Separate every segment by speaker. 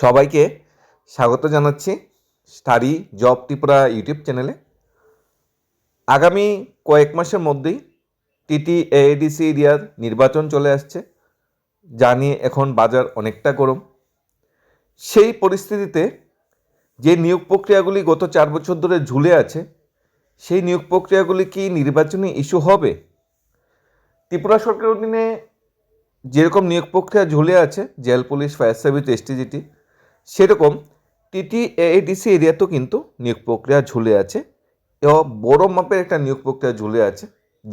Speaker 1: সবাইকে স্বাগত জানাচ্ছি স্টাডি জব ত্রিপুরা ইউটিউব চ্যানেলে আগামী কয়েক মাসের মধ্যেই টিটি এডিসি এরিয়ার নির্বাচন চলে আসছে যা নিয়ে এখন বাজার অনেকটা গরম সেই পরিস্থিতিতে যে নিয়োগ প্রক্রিয়াগুলি গত চার বছর ধরে ঝুলে আছে সেই নিয়োগ প্রক্রিয়াগুলি কি নির্বাচনী ইস্যু হবে ত্রিপুরা সরকারের অধীনে যেরকম নিয়োগ প্রক্রিয়া ঝুলে আছে jail police fire service STGT সেরকম টিটি এডিসি এরিয়াতেও কিন্তু নিয়োগ প্রক্রিয়া ঝুলে আছে এবং বড় মাপের একটা নিয়োগ প্রক্রিয়া ঝুলে আছে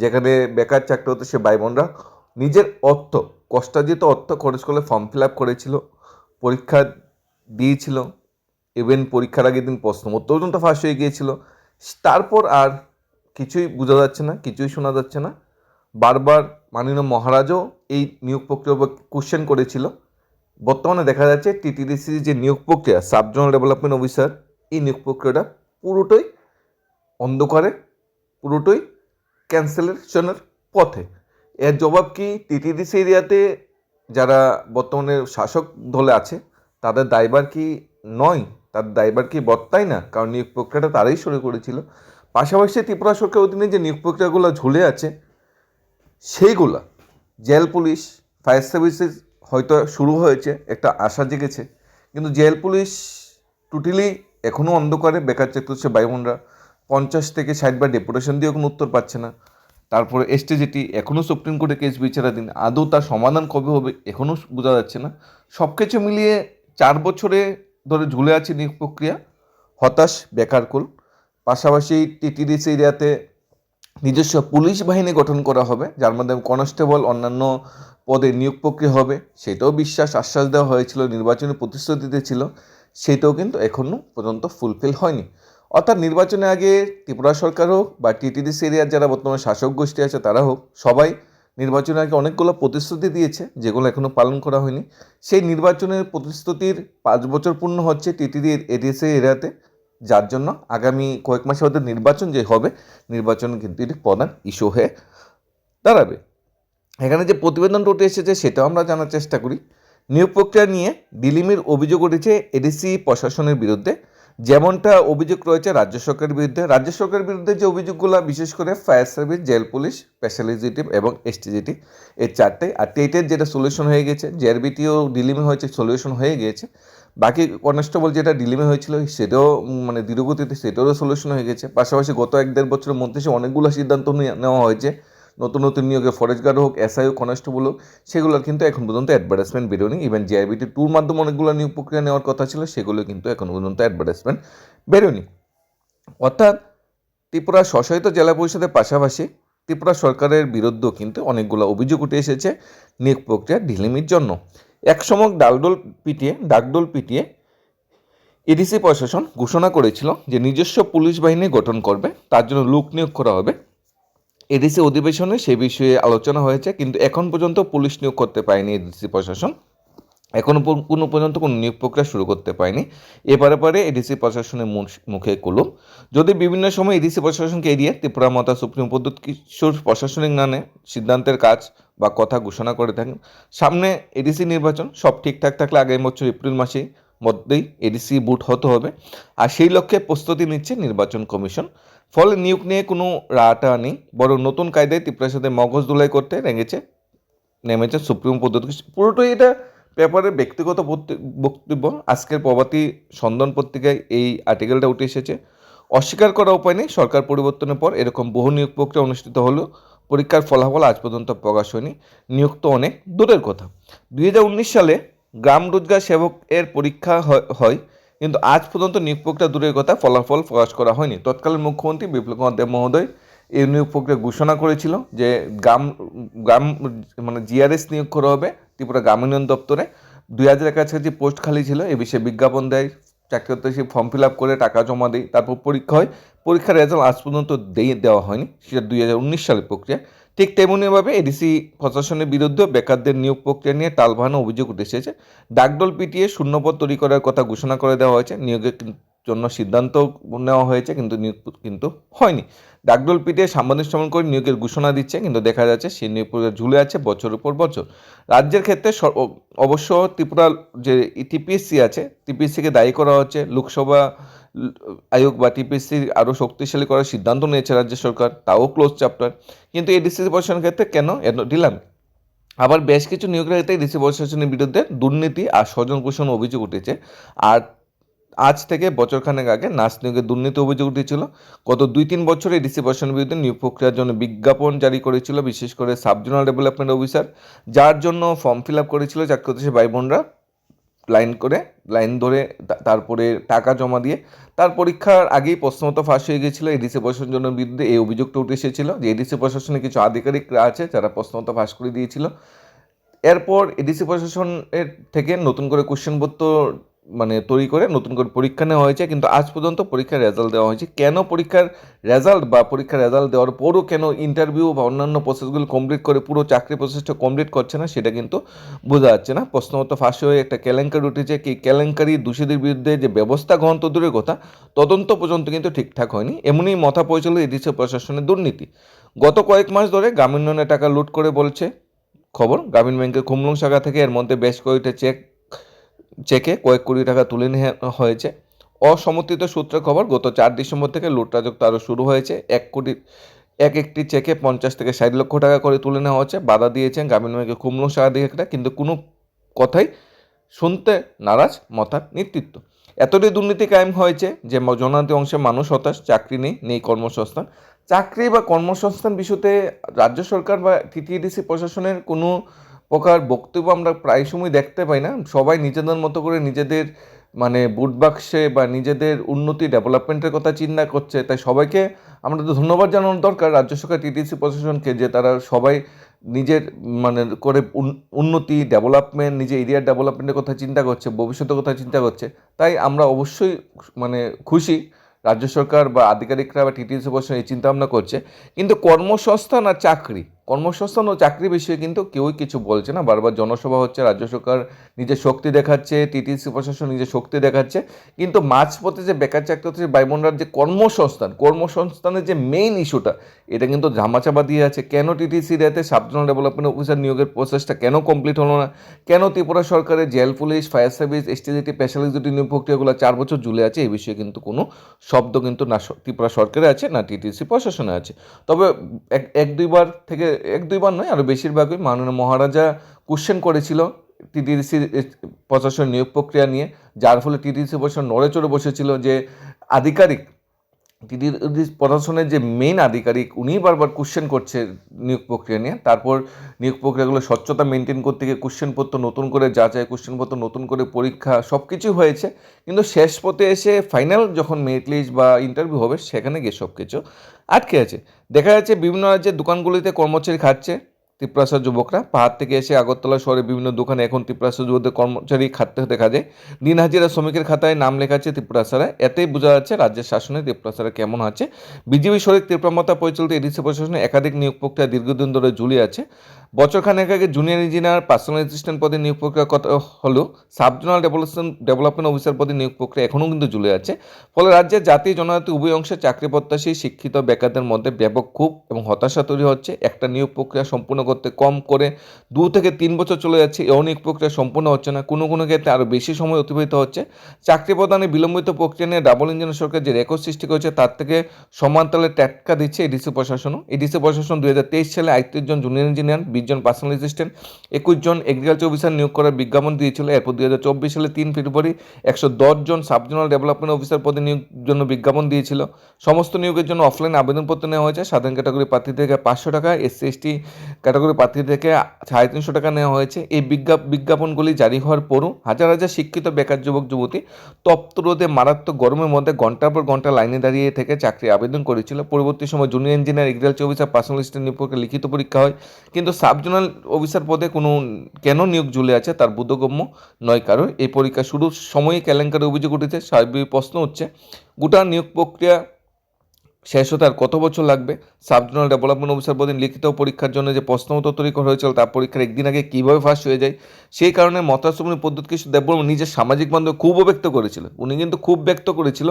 Speaker 1: যেখানে বেকার চাকরি হতো সে ভাই বোনরা নিজের অর্থ কষ্টার্জিত অর্থ খরচ করে ফর্ম ফিল আপ করেছিল পরীক্ষা দিয়েছিল ইভেন পরীক্ষার আগের দিন প্রশ্ন পর্যন্ত ফাঁস হয়ে গিয়েছিল তারপর আর কিছুই বোঝা যাচ্ছে না কিছুই শোনা যাচ্ছে না বারবার মাননীয় মহারাজও এই নিয়োগ প্রক্রিয়া কোশ্চেন করেছিল বর্তমানে দেখা যাচ্ছে টিটিডিসির যে নিয়োগ প্রক্রিয়া সাব জোনাল ডেভেলপমেন্ট অফিসার এই নিয়োগ প্রক্রিয়াটা পুরোটাই অন্ধকারে পুরোটাই ক্যান্সেলেশনের পথে এর জবাব কি টিটিডিসি এরিয়াতে যারা বর্তমানে শাসক দলে আছে তাদের দায়বার কি নয় তার দায়বার কি বর্তাই না কারণ নিয়োগ প্রক্রিয়াটা তারাই শুরু করেছিল পাশাপাশি ত্রিপুরা সরকার অধীনে যে নিয়োগ প্রক্রিয়াগুলো ঝুলে আছে সেইগুলা জেল পুলিশ ফায়ার সার্ভিসেস হয়তো শুরু হয়েছে একটা আশা জেগেছে কিন্তু জেল পুলিশ টোটালি এখনও অন্ধকারে বেকার চেক করছে বোনরা পঞ্চাশ থেকে ষাট বার ডেপুটেশন দিয়ে কোনো উত্তর পাচ্ছে না তারপরে এসটিজিটি এখনও সুপ্রিম কোর্টে কেস বিচারাধীন আদৌ তার সমাধান কবে হবে এখনও বোঝা যাচ্ছে না সব কিছু মিলিয়ে চার বছরে ধরে ঝুলে আছে নিয়োগ প্রক্রিয়া হতাশ বেকারকুল পাশাপাশি টিটিডিস এরিয়াতে নিজস্ব পুলিশ বাহিনী গঠন করা হবে যার মাধ্যমে কনস্টেবল অন্যান্য পদে নিয়োগ প্রক্রিয়া হবে সেটাও বিশ্বাস আশ্বাস দেওয়া হয়েছিল নির্বাচনী প্রতিশ্রুতিতে ছিল সেটাও কিন্তু এখনও পর্যন্ত ফুলফিল হয়নি অর্থাৎ নির্বাচনের আগে ত্রিপুরা সরকার হোক বা টিটিডিসি এরিয়ার যারা বর্তমানে শাসক গোষ্ঠী আছে তারা হোক সবাই নির্বাচনের আগে অনেকগুলো প্রতিশ্রুতি দিয়েছে যেগুলো এখনও পালন করা হয়নি সেই নির্বাচনের প্রতিশ্রুতির পাঁচ বছর পূর্ণ হচ্ছে টিটিডি এডিএসএ এরিয়াতে যার জন্য আগামী কয়েক মাসের মধ্যে নির্বাচন যে হবে নির্বাচন কিন্তু এটি প্রধান ইস্যু হয়ে দাঁড়াবে এখানে যে প্রতিবেদন উঠে এসেছে সেটাও আমরা জানার চেষ্টা করি নিয়োগ প্রক্রিয়া নিয়ে ডিলিমির অভিযোগ উঠেছে এডিসি প্রশাসনের বিরুদ্ধে যেমনটা অভিযোগ রয়েছে রাজ্য সরকারের বিরুদ্ধে রাজ্য সরকারের বিরুদ্ধে যে অভিযোগগুলো বিশেষ করে ফায়ার সার্ভিস জেল পুলিশ স্পেশালিজিটিভ এবং এসটিজিটি এই চারটাই আর টেটের যেটা সলিউশন হয়ে গেছে জেআরবিটিও ডিলিমে হয়েছে সলিউশন হয়ে গিয়েছে বাকি কনস্টেবল যেটা ডিলিমে হয়েছিল সেটাও মানে দীর্ঘগতিতে সেটারও সলিউশন হয়ে গেছে পাশাপাশি গত এক দেড় বছরের মধ্যে সে অনেকগুলো সিদ্ধান্ত নেওয়া হয়েছে নতুন নতুন নিয়োগে ফরেস্ট গার্ড হোক এসআই হোক কনস্টেবল হোক সেগুলোর কিন্তু এখন পর্যন্ত অ্যাডভার্টাইজমেন্ট বেরোয়নি ইভেন জিআইবিটি টুর মাধ্যমে অনেকগুলো নিয়োগ প্রক্রিয়া নেওয়ার কথা ছিল সেগুলো কিন্তু এখন পর্যন্ত অ্যাডভার্টাইজমেন্ট বেরোয়নি অর্থাৎ ত্রিপুরা স্বশায়িত জেলা পরিষদের পাশাপাশি ত্রিপুরা সরকারের বিরুদ্ধেও কিন্তু অনেকগুলো অভিযোগ উঠে এসেছে নিয়োগ প্রক্রিয়া ঢিলিমির জন্য একসময় ডালডোল পিটিয়ে ডাকডোল পিটিয়ে এডিসি প্রশাসন ঘোষণা করেছিল যে নিজস্ব পুলিশ বাহিনী গঠন করবে তার জন্য লোক নিয়োগ করা হবে এডিসি অধিবেশনে সে বিষয়ে আলোচনা হয়েছে কিন্তু এখন পর্যন্ত পুলিশ নিয়োগ করতে পারেনি এডিসি প্রশাসন এখনও কোনো পর্যন্ত কোনো নিয়োগ প্রক্রিয়া শুরু করতে পারেনি এবারে পরে এডিসি প্রশাসনের মুখে কুলুম যদি বিভিন্ন সময় এডিসি প্রশাসনকে এড়িয়ে ত্রিপুরা মাতা সুপ্রিম পদ্ধত কিশোর প্রশাসনিক নানে সিদ্ধান্তের কাজ বা কথা ঘোষণা করে থাকেন সামনে এডিসি নির্বাচন সব ঠিকঠাক থাকলে আগামী বছর এপ্রিল মাসে মধ্যেই এডিসি বুট হতে হবে আর সেই লক্ষ্যে প্রস্তুতি নিচ্ছে নির্বাচন কমিশন ফলে নিয়োগ নিয়ে কোনো রাটা নেই বরং নতুন কায়দায় ত্রিপুরার সাথে মগজ দোলাই করতে রেঙেছে নেমেছে সুপ্রিম পদ্ধতি পুরোটাই এটা পেপারের ব্যক্তিগত বক্তব্য আজকের প্রভাতী সন্ধান পত্রিকায় এই আর্টিকেলটা উঠে এসেছে অস্বীকার করা উপায় নেই সরকার পরিবর্তনের পর এরকম বহু নিয়োগ প্রক্রিয়া অনুষ্ঠিত হলো পরীক্ষার ফলাফল আজ পর্যন্ত প্রকাশ হয়নি নিয়োগ তো অনেক দূরের কথা দুই সালে গ্রাম রোজগার সেবক এর পরীক্ষা হয় কিন্তু আজ পর্যন্ত নিয়োগ প্রক্রিয়া দূরের কথা ফলাফল প্রকাশ করা হয়নি তৎকালীন মুখ্যমন্ত্রী বিপ্লব দেব মহোদয় এই নিয়োগ প্রক্রিয়া ঘোষণা করেছিল যে গ্রাম গ্রাম মানে জিআরএস নিয়োগ করা হবে ত্রিপুরা গ্রামীণ দপ্তরে দুই হাজারের কাছাকাছি পোস্ট খালি ছিল এ বিষয়ে বিজ্ঞাপন দেয় চাকরি সে ফর্ম ফিল আপ করে টাকা জমা দেয় তারপর পরীক্ষা হয় পরীক্ষার রেজাল্ট আজ পর্যন্ত দেওয়া হয়নি সেটা দুই হাজার উনিশ সালের প্রক্রিয়া ঠিক তেমনিভাবে এডিসি প্রশাসনের বিরুদ্ধে বেকারদের নিয়োগ প্রক্রিয়া নিয়ে টালভানো অভিযোগ উঠেছে ডাকডল পিটিয়ে শূন্যপদ তৈরি করার কথা ঘোষণা করে দেওয়া হয়েছে নিয়োগের জন্য সিদ্ধান্ত নেওয়া হয়েছে কিন্তু নিয়োগ কিন্তু হয়নি ডাকডল পিটিয়ে সাংবাদিক সম্মেলন করে নিয়োগের ঘোষণা দিচ্ছে কিন্তু দেখা যাচ্ছে সেই নিয়োগ প্রক্রিয়া ঝুলে আছে বছরের পর বছর রাজ্যের ক্ষেত্রে অবশ্য ত্রিপুরা যে টিপিএসসি আছে টিপিএসসিকে দায়ী করা হচ্ছে লোকসভা আয়োগ বা টিপিসির আরও শক্তিশালী করার সিদ্ধান্ত নিয়েছে রাজ্য সরকার তাও ক্লোজ চ্যাপ্টার কিন্তু এই ডিসি প্রশাসনের ক্ষেত্রে কেন এত ডিলাম আবার বেশ কিছু নিয়োগের ক্ষেত্রে ডিসি প্রশাসনের বিরুদ্ধে দুর্নীতি আর স্বজন পোষণ অভিযোগ উঠেছে আর আজ থেকে বছরখানেক আগে নাচ নিয়োগের দুর্নীতি অভিযোগ উঠেছিল গত দুই তিন বছরে ডিসি প্রশাসনের বিরুদ্ধে নিয়োগ প্রক্রিয়ার জন্য বিজ্ঞাপন জারি করেছিল বিশেষ করে সাবজোনাল ডেভেলপমেন্ট অফিসার যার জন্য ফর্ম ফিল আপ করেছিল দেশের ভাই বোনরা লাইন করে লাইন ধরে তারপরে টাকা জমা দিয়ে তার পরীক্ষার আগেই প্রশ্নমতো ফাঁস হয়ে গেছিলো এডিসি প্রশাসনের বিরুদ্ধে এই অভিযোগটা উঠে এসেছিলো যে এডিসি প্রশাসনে কিছু আধিকারিকরা আছে যারা প্রশ্নমতো ফাঁস করে দিয়েছিল এরপর এডিসি প্রশাসনের থেকে নতুন করে কোশ্চেনপত্র পত্র মানে তৈরি করে নতুন করে পরীক্ষা নেওয়া হয়েছে কিন্তু আজ পর্যন্ত পরীক্ষার রেজাল্ট দেওয়া হয়েছে কেন পরীক্ষার রেজাল্ট বা পরীক্ষার রেজাল্ট দেওয়ার পরও কেন ইন্টারভিউ বা অন্যান্য প্রসেসগুলো কমপ্লিট করে পুরো চাকরি প্রসেসটা কমপ্লিট করছে না সেটা কিন্তু বোঝা যাচ্ছে না প্রশ্নগত ফাঁসি হয়ে একটা কেলেঙ্কারি উঠেছে কি কেলেঙ্কারি দোষীদের বিরুদ্ধে যে ব্যবস্থা গ্রহণ তো দূরের কথা তদন্ত পর্যন্ত কিন্তু ঠিকঠাক হয়নি এমনই মথা পড়েছিল এডিসি প্রশাসনের দুর্নীতি গত কয়েক মাস ধরে গ্রামীণ টাকা লুট করে বলছে খবর গ্রামীণ ব্যাংকের খুমলুং শাখা থেকে এর মধ্যে বেশ কয়েকটা চেক চেকে কয়েক কোটি টাকা তুলে নেওয়া হয়েছে অসমর্থিত সূত্রে খবর গত চার ডিসেম্বর থেকে লুটরাজত্ব আরও শুরু হয়েছে এক কোটি এক একটি চেকে পঞ্চাশ থেকে ষাট লক্ষ টাকা করে তুলে নেওয়া হচ্ছে বাধা দিয়েছেন গ্রামীণ ব্যাংকে কুমড়ো সাহায্যটা কিন্তু কোনো কথাই শুনতে নারাজ মতার নেতৃত্ব এতটাই দুর্নীতি কায়েম হয়েছে যে জনাতি অংশের মানুষ হতাশ চাকরি নেই নেই কর্মসংস্থান চাকরি বা কর্মসংস্থান বিষয়তে রাজ্য সরকার বা টিটিডিসি প্রশাসনের কোনো প্রকার বক্তব্য আমরা প্রায় সময় দেখতে পাই না সবাই নিজেদের মতো করে নিজেদের মানে বুট বাক্সে বা নিজেদের উন্নতি ডেভেলপমেন্টের কথা চিন্তা করছে তাই সবাইকে আমরা তো ধন্যবাদ জানানোর দরকার রাজ্য সরকার টিটিসি প্রশাসনকে যে তারা সবাই নিজের মানে করে উন্নতি ডেভেলপমেন্ট নিজের এরিয়ার ডেভেলপমেন্টের কথা চিন্তা করছে ভবিষ্যতের কথা চিন্তা করছে তাই আমরা অবশ্যই মানে খুশি রাজ্য সরকার বা আধিকারিকরা বা টিটিসি প্রশাসন এই চিন্তা ভাবনা করছে কিন্তু কর্মসংস্থান আর চাকরি কর্মসংস্থান ও চাকরি বিষয়ে কিন্তু কেউই কিছু বলছে না বারবার জনসভা হচ্ছে রাজ্য সরকার নিজের শক্তি দেখাচ্ছে টিটিসি প্রশাসন নিজের শক্তি দেখাচ্ছে কিন্তু মাঝপথে যে বেকার চাকরি হচ্ছে বাইবোনরার যে কর্মসংস্থান কর্মসংস্থানের যে মেইন ইস্যুটা এটা কিন্তু ঝামাচাপা দিয়ে আছে কেন টিটিসি রাতে সাবজোনাল ডেভেলপমেন্ট অফিসার নিয়োগের প্রসেসটা কেন কমপ্লিট হলো না কেন ত্রিপুরা সরকারের jail police fire service STGT specialist duty নিয়োগ প্রক্রিয়াগুলো চার বছর ঝুলে আছে এই বিষয়ে কিন্তু কোনো শব্দ কিন্তু না ত্রিপুরা সরকারে আছে না টিটিসি প্রশাসনে আছে তবে এক এক দুইবার থেকে এক দুইবার নয় আরও বেশিরভাগই মাননীয় মহারাজা কোশ্চেন করেছিল টিডিসির প্রশাসন নিয়োগ প্রক্রিয়া নিয়ে যার ফলে টিডিসি প্রশাসন নড়ে চড়ে বসেছিল যে আধিকারিক প্রদর্শনের প্রশাসনের যে মেন আধিকারিক উনি বারবার কোশ্চেন করছে নিয়োগ প্রক্রিয়া নিয়ে তারপর নিয়োগ প্রক্রিয়াগুলো স্বচ্ছতা মেনটেন করতে গিয়ে পত্র নতুন করে যাচাই পত্র নতুন করে পরীক্ষা সব কিছু হয়েছে কিন্তু শেষ পথে এসে ফাইনাল যখন মেরিট লিস্ট বা ইন্টারভিউ হবে সেখানে গিয়ে সব কিছু আটকে আছে দেখা যাচ্ছে বিভিন্ন রাজ্যের দোকানগুলিতে কর্মচারী খাচ্ছে ত্রিপুরাসার যুবকরা পাহাড় থেকে এসে আগরতলা শহরে বিভিন্ন দোকানে এখন ত্রিপুরাসার যুবকদের কর্মচারী খাটতে দেখা যায় দিন হাজিরা শ্রমিকের খাতায় নাম লেখা আছে ত্রিপুরাসারা এতেই বোঝা যাচ্ছে রাজ্যের শাসনে ত্রিপুরাসারা কেমন আছে বিজেপি শরিক ত্রিপুরামতা পরিচালিত এডিসি প্রশাসনে একাধিক নিয়োগ প্রক্রিয়া দীর্ঘদিন ধরে ঝুলিয়ে আছে বছরখানেক আগে জুনিয়র ইঞ্জিনিয়ার পার্সোনাল অ্যাসিস্ট্যান্ট পদে নিয়োগ প্রক্রিয়া কত হলেও সাবজোনাল ডেভেলপমেন্ট ডেভেলপমেন্ট অফিসার পদে নিয়োগ প্রক্রিয়া এখনও কিন্তু ঝুলে আছে ফলে রাজ্যের জাতি জনজাতি উভয় অংশে চাকরি প্রত্যাশী শিক্ষিত বেকারদের মধ্যে ব্যাপক ক্ষোভ এবং হতাশা তৈরি হচ্ছে একটা নিয়োগ প্রক্রিয়া সম্পূর্ণ করতে কম করে দু থেকে তিন বছর চলে যাচ্ছে এ অনেক প্রক্রিয়া সম্পূর্ণ হচ্ছে না কোনো কোনো ক্ষেত্রে আরও বেশি সময় অতিবাহিত হচ্ছে চাকরি প্রদানে বিলম্বিত প্রক্রিয়া নিয়ে ডাবল ইঞ্জিন সরকার যে রেকর্ড সৃষ্টি করেছে তার থেকে সমানতালে ট্যাটকা দিচ্ছে এডিসি প্রশাসনও এডিসি প্রশাসন দু সালে আটত্রিশ জন জুনিয়র ইঞ্জিনিয়ার বিশ জন পার্সোনাল অ্যাসিস্ট্যান্ট একুশ জন এগ্রিকালচার অফিসার নিয়োগ করার বিজ্ঞাপন দিয়েছিল এরপর দু সালে তিন ফেব্রুয়ারি একশো দশ জন সাব জোনাল ডেভেলপমেন্ট অফিসার পদে নিয়োগ জন্য বিজ্ঞাপন দিয়েছিল সমস্ত নিয়োগের জন্য অফলাইন আবেদনপত্র নেওয়া হয়েছে সাধারণ ক্যাটাগরি প্রার্থী থেকে পাঁচশো টাকা এসসি এসটি ক্যাটাগরি প্রার্থী থেকে সাড়ে তিনশো টাকা নেওয়া হয়েছে এই বিজ্ঞাপ বিজ্ঞাপনগুলি জারি হওয়ার পরও হাজার হাজার শিক্ষিত বেকার যুবক যুবতী তপ্ত রোদে মারাত্মক গরমের মধ্যে ঘন্টার পর ঘন্টা লাইনে দাঁড়িয়ে থেকে চাকরি আবেদন করেছিল পরবর্তী সময় জুনিয়র ইঞ্জিনিয়ার এগ্রিকালচার আর পার্সোনাল স্টেট নিয়োগকে লিখিত পরীক্ষা হয় কিন্তু সাব জোনাল অফিসার পদে কোনো কেন নিয়োগ ঝুলে আছে তার বোধগম্য নয় কারণ এই পরীক্ষা শুরুর সময়ই কেলেঙ্কারি অভিযোগ উঠেছে সার্বিক প্রশ্ন হচ্ছে গোটা নিয়োগ প্রক্রিয়া শেষ হতে আর কত বছর লাগবে সাব জোনাল ডেভেলপমেন্ট অফিসার বলেন লিখিত পরীক্ষার জন্য যে প্রশ্নপত্র তৈরি করা হয়েছিল তার পরীক্ষার একদিন আগে কীভাবে ফার্স্ট হয়ে যায় সেই কারণে পদ্ধতি কিছু দেববর্মা নিজের সামাজিক মাধ্যমে খুব ব্যক্ত করেছিল উনি কিন্তু খুব ব্যক্ত করেছিল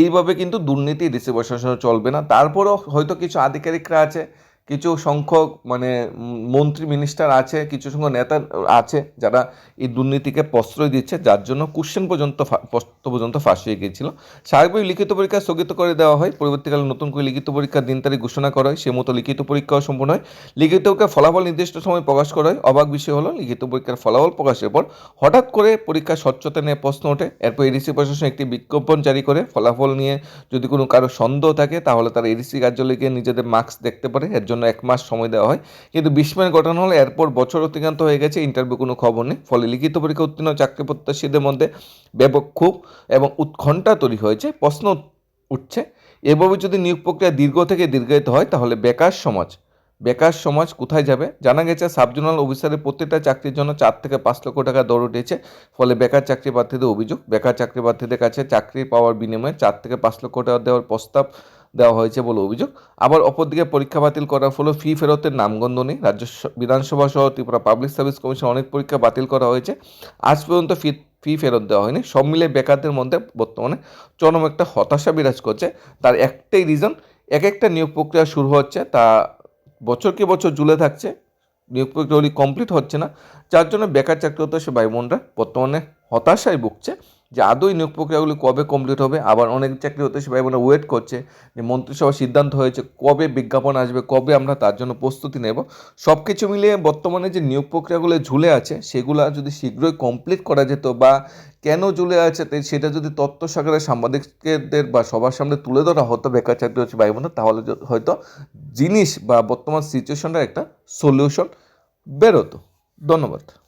Speaker 1: এইভাবে কিন্তু দুর্নীতি দেশে প্রশাসন চলবে না তারপরেও হয়তো কিছু আধিকারিকরা আছে কিছু সংখ্যক মানে মন্ত্রী মিনিস্টার আছে কিছু সংখ্যক নেতা আছে যারা এই দুর্নীতিকে প্রশ্রয় দিচ্ছে যার জন্য কোশ্চেন পর্যন্ত প্রশ্ন পর্যন্ত ফাঁস হয়ে গিয়েছিল স্বাভাবিক লিখিত পরীক্ষা স্থগিত করে দেওয়া হয় পরবর্তীকালে নতুন করে লিখিত পরীক্ষার দিন তারিখ ঘোষণা করা হয় সে মতো লিখিত পরীক্ষাও সম্পূর্ণ হয় লিখিত পরীক্ষার ফলাফল নির্দিষ্ট সময় প্রকাশ করা হয় অবাক বিষয় হলো লিখিত পরীক্ষার ফলাফল প্রকাশের পর হঠাৎ করে পরীক্ষার স্বচ্ছতা নিয়ে প্রশ্ন ওঠে এরপর এডিসি প্রশাসন একটি বিজ্ঞাপন জারি করে ফলাফল নিয়ে যদি কোনো কারো সন্দেহ থাকে তাহলে তারা এডিসি কার্যালয়ে গিয়ে নিজেদের মার্কস দেখতে পারে এর জন্য জন্য এক মাস সময় দেওয়া হয় কিন্তু বিস্ময়ের ঘটনা হলে এরপর বছর অতিক্রান্ত হয়ে গেছে ইন্টারভিউ কোনো খবর নেই ফলে লিখিত পরীক্ষা উত্তীর্ণ চাকরি প্রত্যাশীদের মধ্যে ব্যাপক ক্ষোভ এবং উৎকণ্ঠা তৈরি হয়েছে প্রশ্ন উঠছে এভাবে যদি নিয়োগ প্রক্রিয়া দীর্ঘ থেকে দীর্ঘায়িত হয় তাহলে বেকার সমাজ বেকার সমাজ কোথায় যাবে জানা গেছে সাবজোনাল অফিসারের প্রত্যেকটা চাকরির জন্য চার থেকে পাঁচ লক্ষ টাকা দর উঠেছে ফলে বেকার চাকরি প্রার্থীদের অভিযোগ বেকার চাকরি প্রার্থীদের কাছে চাকরি পাওয়ার বিনিময়ে চার থেকে পাঁচ লক্ষ টাকা দেওয়ার প্রস্তাব দেওয়া হয়েছে বলে অভিযোগ আবার অপরদিকে পরীক্ষা বাতিল করার ফলে ফি ফেরতের নামগন্ধ নেই রাজ্য বিধানসভা সহ ত্রিপুরা পাবলিক সার্ভিস কমিশন অনেক পরীক্ষা বাতিল করা হয়েছে আজ পর্যন্ত ফি ফি ফেরত দেওয়া হয়নি সব মিলে বেকারদের মধ্যে বর্তমানে চরম একটা হতাশা বিরাজ করছে তার একটাই রিজন এক একটা নিয়োগ প্রক্রিয়া শুরু হচ্ছে তা বছরকে বছর জুলে থাকছে নিয়োগ প্রক্রিয়াগুলি কমপ্লিট হচ্ছে না যার জন্য বেকার চাকরিরত সে ভাই বোনরা বর্তমানে হতাশায় ভুগছে যে আদৌ নিয়োগ প্রক্রিয়াগুলি কবে কমপ্লিট হবে আবার অনেক চাকরি হতে সবাই মানে ওয়েট করছে যে মন্ত্রিসভার সিদ্ধান্ত হয়েছে কবে বিজ্ঞাপন আসবে কবে আমরা তার জন্য প্রস্তুতি নেব সব কিছু মিলিয়ে বর্তমানে যে নিয়োগ প্রক্রিয়াগুলো ঝুলে আছে সেগুলো যদি শীঘ্রই কমপ্লিট করা যেত বা কেন ঝুলে আছে সেটা যদি তত্ত্ব সাগরে সাংবাদিকদের বা সবার সামনে তুলে ধরা হতো বেকার চাকরি হচ্ছে ভাই বোনের তাহলে হয়তো জিনিস বা বর্তমান সিচুয়েশনটা একটা সলিউশন বেরোতো ধন্যবাদ